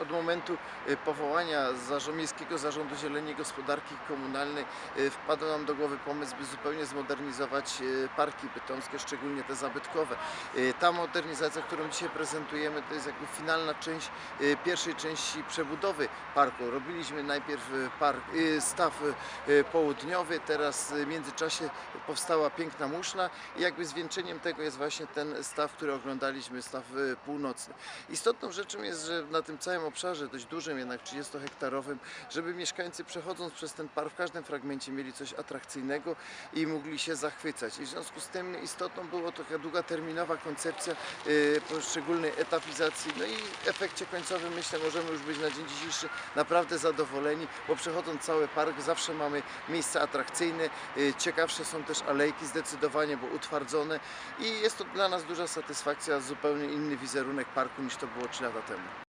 od momentu y, powołania Miejskiego Zarządu Zieleni Gospodarki Komunalnej y, wpadł nam do głowy pomysł, by zupełnie zmodernizować y, parki bytomskie, szczególnie te zabytkowe. Ta modernizacja, którą dzisiaj prezentujemy, to jest jakby finalna część pierwszej części przebudowy parku. Robiliśmy najpierw park, staw południowy, teraz w międzyczasie powstała piękna muszla i jakby zwieńczeniem tego jest właśnie ten staw, który oglądaliśmy, staw północny. Istotną rzeczą jest, że na tym całym obszarze, dość dużym jednak 30-hektarowym, żeby mieszkańcy przechodząc przez ten park w każdym fragmencie mieli coś atrakcyjnego i mogli się zachwycać. I w związku z tym istotną było taka długoterminowa koncepcja y, poszczególnej etapizacji. No i w efekcie końcowym myślę możemy już być na dzień dzisiejszy naprawdę zadowoleni, bo przechodząc cały park zawsze mamy miejsca atrakcyjne, y, ciekawsze są też alejki zdecydowanie, bo utwardzone i jest to dla nas duża satysfakcja, zupełnie inny wizerunek parku niż to było 3 lata temu.